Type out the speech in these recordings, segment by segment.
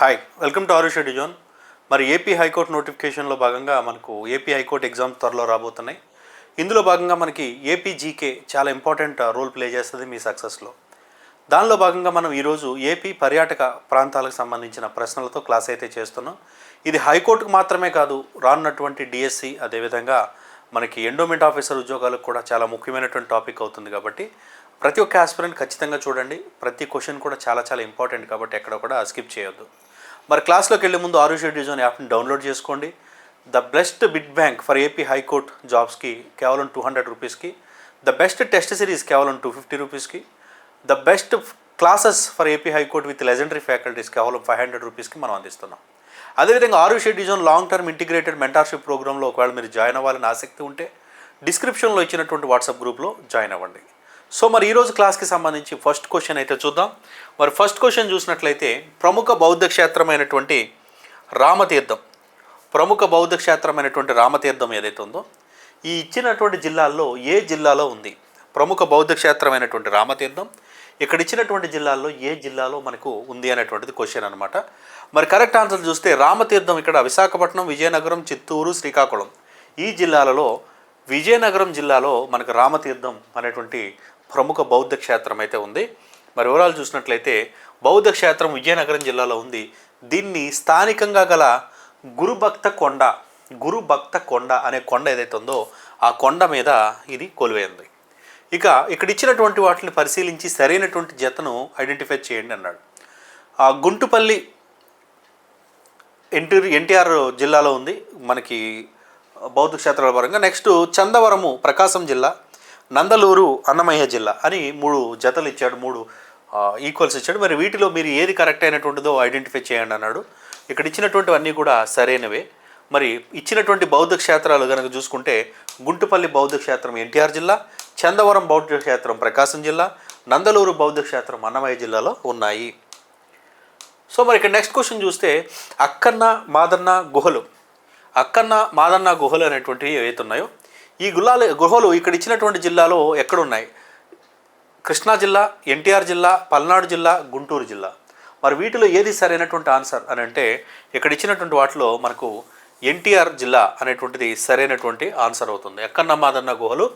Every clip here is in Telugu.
హాయ్ వెల్కమ్ టు ఆరుష డిజోన్ జోన్ మరి ఏపీ హైకోర్టు నోటిఫికేషన్లో భాగంగా మనకు ఏపీ హైకోర్టు ఎగ్జామ్స్ త్వరలో రాబోతున్నాయి. ఇందులో భాగంగా మనకి ఏపీ జీకే చాలా ఇంపార్టెంట్ రోల్ ప్లే చేస్తుంది మీ సక్సెస్లో దానిలో భాగంగా మనం ఈరోజు ఏపీ పర్యాటక ప్రాంతాలకు సంబంధించిన ప్రశ్నలతో క్లాస్ అయితే చేస్తున్నాం. ఇది హైకోర్టుకు మాత్రమే కాదు రానున్నటువంటి డిఎస్సి అదేవిధంగా మనకి ఎండోమెంట్ ఆఫీసర్ ఉద్యోగాలకు కూడా చాలా ముఖ్యమైనటువంటి టాపిక్ అవుతుంది కాబట్టి ప్రతి ఒక్క ఆస్పిరెంట్ ఖచ్చితంగా చూడండి. ప్రతి క్వశ్చన్ కూడా చాలా చాలా ఇంపార్టెంట్ కాబట్టి ఎక్కడ కూడా స్కిప్ చేయొద్దు. మరి క్లాస్లోకి వెళ్ళే ముందు ఆరు షెడ్యూల్ జోన్ యాప్ని డౌన్లోడ్ చేసుకోండి. The best bit bank for AP high court జాబ్స్కి కేవలం టూ హండ్రెడ్ రూపీస్కి. ద బెస్ట్ టెస్ట్ సిరీస్ కేవలం టూ ఫిఫ్టీ రూపీస్కి. The best classes for AP high court with legendary faculties కేవలం ఫైవ్ హండ్రెడ్ రూపీస్కి మనం అందిస్తున్నాం. అదేవిధంగా ఆరు షెడ్యూజన్ లాంగ్ టర్మ్ ఇంటిగ్రేటెడ్ మెంటార్షిప్ ప్రోగ్రాంలో ఒకవేళ మీరు జాయిన్ అవ్వాలని ఆసక్తి ఉంటే డిస్క్రిప్షన్లో ఇచ్చినటువంటి వాట్సాప్ గ్రూప్లో జాయిన్ అవ్వండి. సో మరి ఈరోజు క్లాస్కి సంబంధించి ఫస్ట్ క్వశ్చన్ అయితే చూద్దాం. మరి ఫస్ట్ క్వశ్చన్ చూసినట్లయితే ప్రముఖ బౌద్ధ క్షేత్రమైనటువంటి రామతీర్థం. ప్రముఖ బౌద్ధ క్షేత్రమైనటువంటి రామతీర్థం ఏదైతే ఉందో ఈ ఇచ్చినటువంటి జిల్లాల్లో ఏ జిల్లాలో ఉంది? ప్రముఖ బౌద్ధ క్షేత్రమైనటువంటి రామతీర్థం. ఇక్కడ ఇచ్చినటువంటి జిల్లాల్లో ఏ జిల్లాలో మనకు ఉంది అనేటువంటిది క్వశ్చన్ అనమాట మరి కరెక్ట్ ఆన్సర్ చూస్తే రామతీర్థం ఇక్కడ విశాఖపట్నం విజయనగరం చిత్తూరు శ్రీకాకుళం. ఈ జిల్లాలలో విజయనగరం జిల్లాలో మనకు రామతీర్థం అనేటువంటి ప్రముఖ బౌద్ధ క్షేత్రం అయితే ఉంది. మరి వివరాలు చూసినట్లయితే బౌద్ధ క్షేత్రం విజయనగరం జిల్లాలో ఉంది. దీన్ని స్థానికంగా గల గురుభక్త కొండ గురుభక్త కొండ అనే కొండ ఏదైతే ఉందో ఆ కొండ మీద ఇది కొలువైంది ఇక ఇక్కడ ఇచ్చినటువంటి వాటిని పరిశీలించి సరైనటువంటి జతను ఐడెంటిఫై చేయండి అన్నాడు. ఆ గుంటుపల్లి ఎన్టీ ఎన్టీఆర్ జిల్లాలో ఉంది. మనకి బౌద్ధ క్షేత్రాల పరంగా. నెక్స్ట్ చందవరము ప్రకాశం జిల్లా. నందలూరు అన్నమయ్య జిల్లా అని మూడు జతలు ఇచ్చాడు మూడు ఈక్వల్స్ ఇచ్చాడు. మరి వీటిలో మీరు ఏది కరెక్ట్ అయినటువంటిదో ఐడెంటిఫై చేయండి అన్నాడు. ఇక్కడ ఇచ్చినటువంటివన్నీ కూడా సరైనవే. మరి ఇచ్చినటువంటి బౌద్ధ క్షేత్రాలు కనుక చూసుకుంటే గుంటుపల్లి బౌద్ధ క్షేత్రం ఎన్టీఆర్ జిల్లా చందవరం బౌద్ధ క్షేత్రం ప్రకాశం జిల్లా నందలూరు బౌద్ధ క్షేత్రం అన్నమయ్య జిల్లాలో ఉన్నాయి. సో మరి ఇక్కడ నెక్స్ట్ క్వశ్చన్ చూస్తే అక్కన్న మాదన్న గుహలు. అక్కన్న మాదన్న గుహలు అనేటువంటివి ఏవైతే ఉన్నాయో ఈ గులాలు గుహలు ఇక్కడ ఇచ్చినటువంటి జిల్లాలో ఎక్కడున్నాయి? కృష్ణా జిల్లా ఎన్టీఆర్ జిల్లా పల్నాడు జిల్లా గుంటూరు జిల్లా. మరి వీటిలో ఏది సరైనటువంటి ఆన్సర్ అని అంటే ఇక్కడ ఇచ్చినటువంటి వాటిలో మనకు ఎన్టీఆర్ జిల్లా అనేటువంటిది సరైనటువంటి ఆన్సర్ అవుతుంది. ఎక్కన్న మాదన్న గుహలు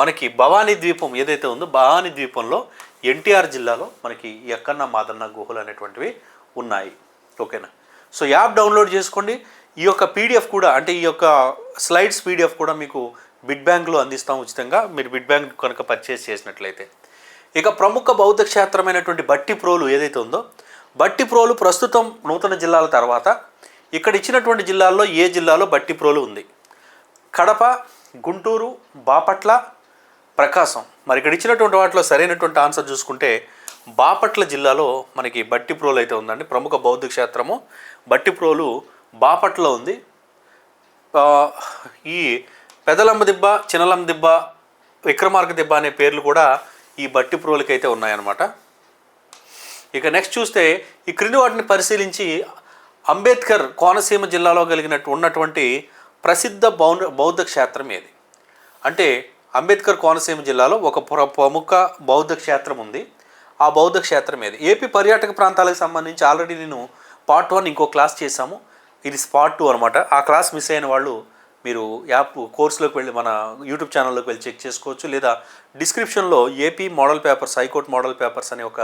మనకి భవానీ ద్వీపం ఏదైతే ఉందో భవానీ ద్వీపంలో ఎన్టీఆర్ జిల్లాలో మనకి ఎక్కన్న మాదన్న గుహలు అనేటువంటివి ఉన్నాయి. ఓకేనా? సో యాప్ డౌన్లోడ్ చేసుకోండి. ఈ యొక్క పీడిఎఫ్ కూడా అంటే ఈ యొక్క స్లైడ్స్ పీడిఎఫ్ కూడా మీకు బిడ్ బ్యాంక్లో అందిస్తాం ఉచితంగా. మీరు బిడ్ బ్యాంక్ కనుక పర్చేస్ చేసినట్లయితే. ఇక ప్రముఖ బౌద్ధ క్షేత్రమైనటువంటి బట్టి ప్రోలు ఏదైతే ఉందో బట్టి ప్రోలు ప్రస్తుతం నూతన జిల్లాల తర్వాత ఇక్కడ ఇచ్చినటువంటి జిల్లాల్లో ఏ జిల్లాలో బట్టి ప్రోలు ఉంది? కడప గుంటూరు బాపట్ల ప్రకాశం. మరి ఇక్కడ ఇచ్చినటువంటి వాటిలో సరైనటువంటి ఆన్సర్ చూసుకుంటే బాపట్ల జిల్లాలో మనకి బట్టి ప్రోలు అయితే ఉందండి. ప్రముఖ బౌద్ధ క్షేత్రము. బట్టి ప్రోలు బాపట్ల ఉంది. ఈ పెదలమ్మ దిబ్బ చిన్నలమ్మ దిబ్బ విక్రమార్క దిబ్బ అనే పేర్లు కూడా ఈ బట్టి అయితే ఉన్నాయన్నమాట. ఇక నెక్స్ట్ చూస్తే ఈ క్రింది వాటిని పరిశీలించి అంబేద్కర్ కోనసీమ జిల్లాలో కలిగినట్టు ఉన్నటువంటి ప్రసిద్ధ బౌన్ బౌద్ధ క్షేత్రం ఏది? అంటే అంబేద్కర్ కోనసీమ జిల్లాలో ఒక ప్రముఖ బౌద్ధ క్షేత్రం ఉంది. ఆ బౌద్ధ క్షేత్రం ఏది? ఏపీ పర్యాటక ప్రాంతాలకు సంబంధించి ఆల్రెడీ నేను పార్ట్ వన్ ఇంకో క్లాస్ చేశాము. ఇది స్పాట్ టూ అనమాట ఆ క్లాస్ మిస్ అయిన వాళ్ళు మీరు యాప్ కోర్సులోకి వెళ్ళి మన యూట్యూబ్ ఛానల్లోకి వెళ్ళి చెక్ చేసుకోవచ్చు. లేదా డిస్క్రిప్షన్లో AP model papers high court model papers అనే ఒక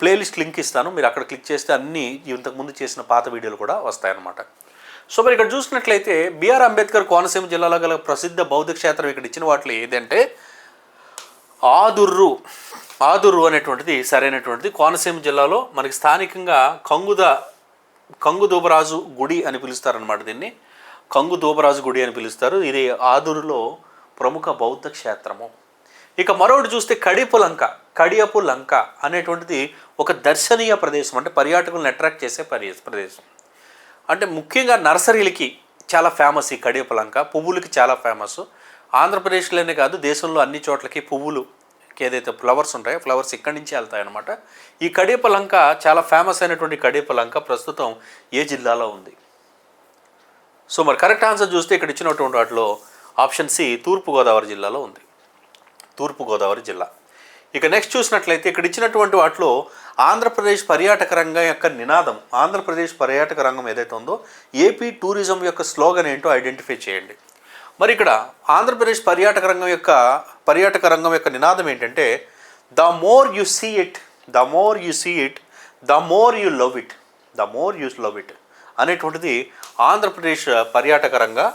ప్లేలిస్ట్ లింక్ ఇస్తాను. మీరు అక్కడ క్లిక్ చేస్తే అన్ని ఇంతకుముందు చేసిన పాత వీడియోలు కూడా వస్తాయన్నమాట. సో మరి ఇక్కడ చూసినట్లయితే బిఆర్ అంబేద్కర్ కోనసీమ జిల్లాలో గల ప్రసిద్ధ బౌద్ధ క్షేత్రం ఇక్కడ ఇచ్చిన వాటిలో ఏదంటే ఆదుర్రు. ఆదుర్రు అనేటువంటిది సరైనటువంటిది. కోనసీమ జిల్లాలో మనకి స్థానికంగా కంగుద కంగుదూబరాజు గుడి అని పిలుస్తారనమాట దీన్ని. కంగు దూబరాజు గుడి అని పిలుస్తారు. ఇది ఆదురులో ప్రముఖ బౌద్ధ క్షేత్రము. ఇక మరొకటి చూస్తే కడిపు లంక కడియపు లంక అనేటువంటిది ఒక దర్శనీయ ప్రదేశం అంటే పర్యాటకులను అట్రాక్ట్ చేసే ప్రదేశం. అంటే ముఖ్యంగా నర్సరీలకి చాలా ఫేమస్ ఈ కడియపు లంక పువ్వులకి చాలా ఫేమస్ ఆంధ్రప్రదేశ్లోనే కాదు దేశంలో అన్ని చోట్లకి పువ్వులు ఏదైతే ఫ్లవర్స్ ఉంటాయో ఫ్లవర్స్ ఇక్కడి నుంచి వెళ్తాయి అనమాట ఈ కడియపు లంక చాలా ఫేమస్ అయినటువంటి కడియపు లంక ప్రస్తుతం ఏ జిల్లాలో ఉంది? సో మరి కరెక్ట్ ఆన్సర్ చూస్తే ఇక్కడ ఇచ్చినటువంటి వాటిలో ఆప్షన్ సి తూర్పుగోదావరి జిల్లాలో ఉంది. తూర్పుగోదావరి జిల్లా. ఇక నెక్స్ట్ చూసినట్లయితే ఇక్కడ ఇచ్చినటువంటి వాటిలో ఆంధ్రప్రదేశ్ పర్యాటక రంగం యొక్క నినాదం ఆంధ్రప్రదేశ్ పర్యాటక రంగం ఏదైతే ఉందో ఏపీ టూరిజం యొక్క స్లోగన్ ఏంటో ఐడెంటిఫై చేయండి. మరి ఇక్కడ ఆంధ్రప్రదేశ్ పర్యాటక రంగం యొక్క పర్యాటక రంగం యొక్క నినాదం ఏంటంటే the more you see it the more you see it the more you love it the more you love it అనేటువంటిది ఆంధ్రప్రదేశ్ పర్యాటక రంగ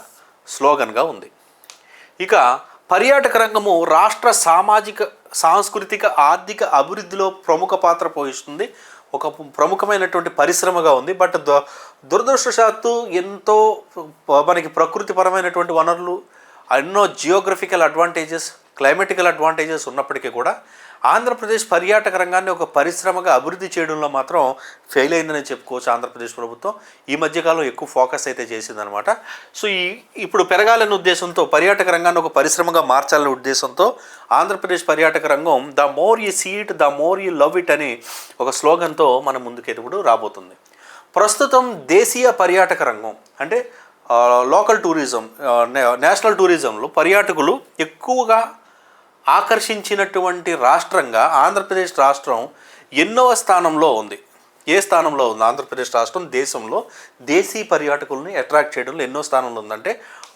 స్లోగన్గా ఉంది. ఇక పర్యాటక రంగము రాష్ట్ర సామాజిక సాంస్కృతిక ఆర్థిక అభివృద్ధిలో ప్రముఖ పాత్ర పోషిస్తుంది. ఒక ప్రముఖమైనటువంటి పరిశ్రమగా ఉంది. బట్ దు దురదృష్టవశాత్తు ఎంతో మనకి ప్రకృతిపరమైనటువంటి వనరులు ఎన్నో జియోగ్రఫికల్ అడ్వాంటేజెస్ క్లైమేటికల్ అడ్వాంటేజెస్ ఉన్నప్పటికీ కూడా ఆంధ్రప్రదేశ్ పర్యాటక రంగాన్ని ఒక పరిశ్రమగా అభివృద్ధి చేయడంలో మాత్రం ఫెయిల్ అయిందని చెప్పుకోవచ్చు ఆంధ్రప్రదేశ్ ప్రభుత్వం. ఈ మధ్యకాలం ఎక్కువ ఫోకస్ అయితే చేసిందనమాట. సో ఈ ఇప్పుడు పెరగాలనే ఉద్దేశంతో పర్యాటక రంగాన్ని ఒక పరిశ్రమగా మార్చాలనే ఉద్దేశంతో ఆంధ్రప్రదేశ్ పర్యాటక రంగం the more you see it the more you love it అని ఒక స్లోగన్తో మన ముందుకెదుగుడు రాబోతుంది. ప్రస్తుతం దేశీయ పర్యాటక రంగం అంటే లోకల్ టూరిజం నే- నేషనల్ టూరిజంలో పర్యాటకులు ఎక్కువగా ఆకర్షించినటువంటి రాష్ట్రంగా ఆంధ్రప్రదేశ్ రాష్ట్రం ఎన్నవ స్థానంలో ఉంది. ఏ స్థానంలో ఉంది? ఆంధ్రప్రదేశ్ రాష్ట్రం దేశంలో దేశీ పర్యాటకులను అట్రాక్ట్ చేయడంలో ఎన్నో స్థానంలో ఉందంటే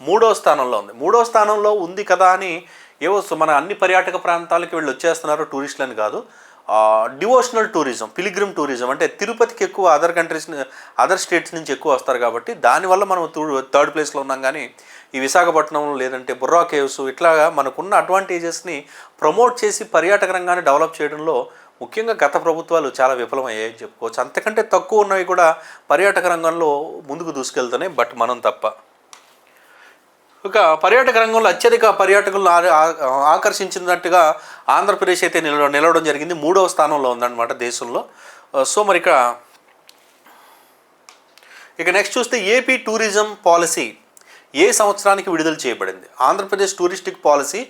మూడో స్థానంలో ఉంది. మూడో స్థానంలో ఉంది కదా అని ఏవో మన అన్ని పర్యాటక ప్రాంతాలకి వీళ్ళు వచ్చేస్తున్నారు టూరిస్టులని కాదు. డివోషనల్ టూరిజం పిలిగ్రిమ్ టూరిజం అంటే తిరుపతికి ఎక్కువ అదర్ కంట్రీస్ అదర్ స్టేట్స్ నుంచి ఎక్కువ వస్తారు కాబట్టి దానివల్ల మనం థర్డ్ ప్లేస్లో ఉన్నాం కానీ ఈ విశాఖపట్నంలో లేదంటే బుర్రా కేవ్స్ ఇట్లాగా మనకున్న అడ్వాంటేజెస్ని ప్రమోట్ చేసి పర్యాటక రంగాన్ని డెవలప్ చేయడంలో ముఖ్యంగా గత ప్రభుత్వాలు చాలా విఫలమయ్యాయని చెప్పుకోవచ్చు. అంతకంటే తక్కువ ఉన్నవి కూడా పర్యాటక రంగంలో ముందుకు దూసుకెళ్తున్నాయి బట్ మనం తప్ప. ఇక పర్యాటక రంగంలో అత్యధిక పర్యాటకులను ఆకర్షించినట్టుగా ఆంధ్రప్రదేశ్ అయితే నిలవ నిలవడం జరిగింది. మూడవ స్థానంలో ఉందన్నమాట దేశంలో. సో మరి ఇక ఇక నెక్స్ట్ చూస్తే ఏపీ టూరిజం పాలసీ ఏ సంవత్సరానికి విడుదల చేయబడింది? ఆంధ్రప్రదేశ్ టూరిస్టిక్ పాలసీ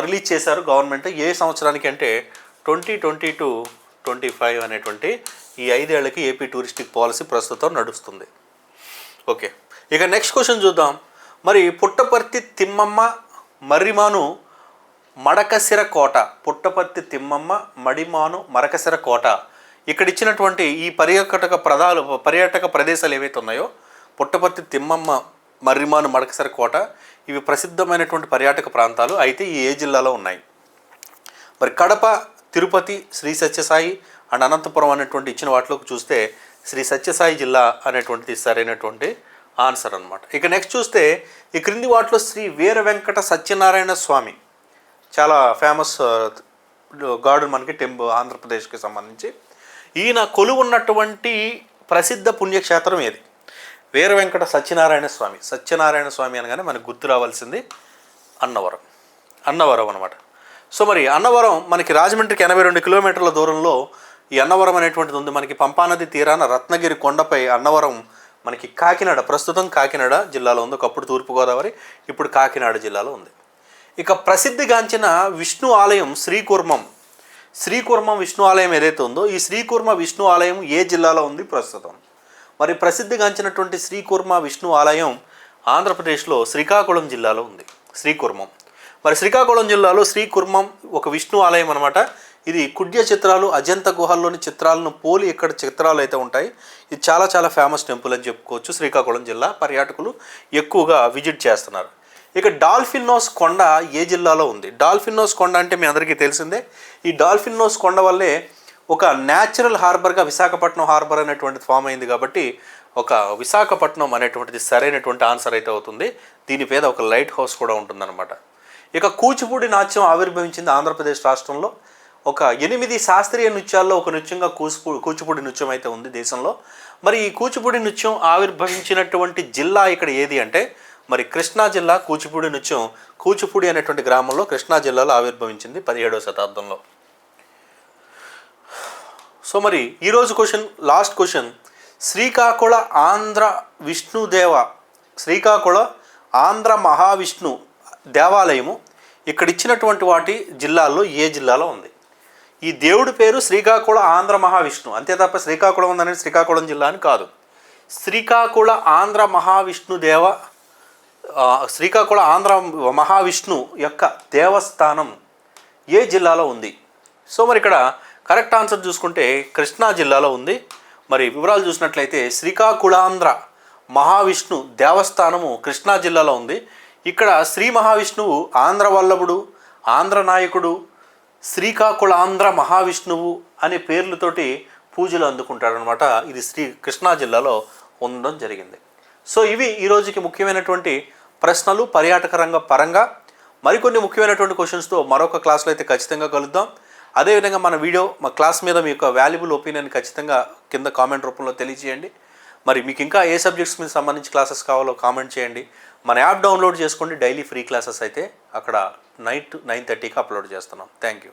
రిలీజ్ చేశారు గవర్నమెంట్. ఏ సంవత్సరానికి అంటే twenty twenty to twenty five అనేటువంటి ఈ ఐదేళ్ళకి ఏపీ టూరిస్టిక్ పాలసీ ప్రస్తుతం నడుస్తుంది. ఓకే. ఇక నెక్స్ట్ క్వశ్చన్ చూద్దాం. మరి పుట్టపర్తి తిమ్మమ్మ మర్రిమాను మడకసిర కోట. పుట్టపర్తి తిమ్మమ్మ మడిమాను మరకసిర కోట. ఇక్కడ ఇచ్చినటువంటి ఈ పర్యాటక ప్రదాలు పర్యాటక ప్రదేశాలు ఏవైతే ఉన్నాయో పుట్టపర్తి తిమ్మమ్మ మర్రిమాను మడకసర కోట ఇవి ప్రసిద్ధమైనటువంటి పర్యాటక ప్రాంతాలు అయితే ఈ ఏ జిల్లాలో ఉన్నాయి. మరి కడప తిరుపతి శ్రీ సత్యసాయి అండ్ అనంతపురం అనేటువంటి ఇచ్చిన వాటిలోకి చూస్తే శ్రీ సత్యసాయి జిల్లా అనేటువంటిది సరైనటువంటి ఆన్సర్ అనమాట ఇక నెక్స్ట్ చూస్తే ఈ క్రింది వాటిలో శ్రీ వీర వెంకట సత్యనారాయణ స్వామి. చాలా ఫేమస్ గాడు మనకి టెంపు ఆంధ్రప్రదేశ్కి సంబంధించి. ఈయన కొలువున్నటువంటి ప్రసిద్ధ పుణ్యక్షేత్రం ఏది? వీర వెంకట సత్యనారాయణ స్వామి. సత్యనారాయణ స్వామి అనగానే మనకు గుర్తు రావాల్సింది అన్నవరం. అన్నవరం అనమాట సో మరి అన్నవరం మనకి రాజమండ్రికి ఎనభై రెండు కిలోమీటర్ల దూరంలో ఈ అన్నవరం అనేటువంటిది ఉంది. మనకి పంపానది తీరాన రత్నగిరి కొండపై అన్నవరం మనకి కాకినాడ ప్రస్తుతం కాకినాడ జిల్లాలో ఉంది. ఒకప్పుడు తూర్పుగోదావరి ఇప్పుడు కాకినాడ జిల్లాలో ఉంది. ఇక ప్రసిద్ధిగాంచిన విష్ణు ఆలయం శ్రీకుర్మం. శ్రీకుర్మం విష్ణు ఆలయం ఏదైతే ఉందో ఈ శ్రీకుర్మ విష్ణు ఆలయం ఏ జిల్లాలో ఉంది ప్రస్తుతం? మరి ప్రసిద్ధిగాంచినటువంటి శ్రీకుర్మ విష్ణు ఆలయం ఆంధ్రప్రదేశ్లో శ్రీకాకుళం జిల్లాలో ఉంది. శ్రీకుర్మం. మరి శ్రీకాకుళం జిల్లాలో శ్రీకుర్మం ఒక విష్ణు ఆలయం అనమాట ఇది కుడ్య చిత్రాలు అజంత గుహల్లోని చిత్రాలను పోలి ఇక్కడ చిత్రాలు అయితే ఉంటాయి ఇది చాలా చాలా ఫేమస్ టెంపుల్ అని చెప్పుకోవచ్చు. శ్రీకాకుళం జిల్లా పర్యాటకులు ఎక్కువగా విజిట్ చేస్తున్నారు. ఇక డాల్ఫిన్నోస్ కొండ ఏ జిల్లాలో ఉంది? డాల్ఫిన్నోస్ కొండ అంటే మీ అందరికీ తెలిసిందే. ఈ డాల్ఫిన్నోస్ కొండ వల్లే ఒక న్యాచురల్ హార్బర్గా విశాఖపట్నం హార్బర్ అనేటువంటిది ఫామ్ అయింది కాబట్టి ఒక విశాఖపట్నం అనేటువంటిది సరైనటువంటి ఆన్సర్ అయితే అవుతుంది. దీని మీద ఒక లైట్ హౌస్ కూడా ఉంటుందన్నమాట. ఇక కూచిపూడి నాట్యం ఆవిర్భవించింది ఆంధ్రప్రదేశ్ రాష్ట్రంలో. ఒక ఎనిమిది శాస్త్రీయ నృత్యాల్లో ఒక నృత్యంగా కూచిపూ కూచిపూడి నృత్యం అయితే ఉంది దేశంలో. మరి ఈ కూచిపూడి నృత్యం ఆవిర్భవించినటువంటి జిల్లా ఇక్కడ ఏది అంటే మరి కృష్ణా జిల్లా కూచిపూడి నృత్యం కూచిపూడి అనేటువంటి గ్రామంలో కృష్ణా జిల్లాలో ఆవిర్భవించింది పదిహేడవ శతాబ్దంలో. సో మరి ఈరోజు question last question. Srikakula Andhra Vishnudeva Srikakula Andhra Mahavishnu దేవాలయము ఇక్కడ ఇచ్చినటువంటి వాటి జిల్లాల్లో ఏ జిల్లాలో ఉంది? ఈ దేవుడి పేరు శ్రీకాకుళ ఆంధ్ర మహావిష్ణు. అంతే తప్ప శ్రీకాకుళం ఉందనేది శ్రీకాకుళం జిల్లా అని కాదు. శ్రీకాకుళ ఆంధ్ర మహావిష్ణు దేవ శ్రీకాకుళ ఆంధ్ర మహావిష్ణు యొక్క దేవస్థానం ఏ జిల్లాలో ఉంది? సో మరి ఇక్కడ కరెక్ట్ ఆన్సర్ చూసుకుంటే కృష్ణా జిల్లాలో ఉంది. మరి వివరాలు చూసినట్లయితే శ్రీకాకుళాంధ్ర మహావిష్ణు దేవస్థానము కృష్ణా జిల్లాలో ఉంది. ఇక్కడ శ్రీ మహావిష్ణువు ఆంధ్ర వల్లభుడు ఆంధ్ర నాయకుడు శ్రీకాకుళాంధ్ర మహావిష్ణువు అనే పేర్లతోటి పూజలు అందుకుంటాడనమాట ఇది శ్రీ కృష్ణా జిల్లాలో ఉండడం జరిగింది. సో ఇవి ఈ రోజుకి ముఖ్యమైనటువంటి ప్రశ్నలు పర్యాటక రంగ పరంగా. మరికొన్ని ముఖ్యమైనటువంటి క్వశ్చన్స్తో మరొక క్లాస్లో అయితే ఖచ్చితంగా కలుద్దాం. అదేవిధంగా మన వీడియో మా క్లాస్ మీద మీ యొక్క వాల్యుబుల్ ఒపీనియన్ ఖచ్చితంగా కింద కామెంట్ రూపంలో తెలియజేయండి మరి మీకు ఇంకా ఏ సబ్జెక్ట్స్ మీద సంబంధించి క్లాసెస్ కావాలో కామెంట్ చేయండి. మన యాప్ డౌన్లోడ్ చేసుకోండి. డైలీ ఫ్రీ క్లాసెస్ అయితే అక్కడ నైట్ నైన్ థర్టీకి అప్లోడ్ చేస్తున్నాం. Thank you.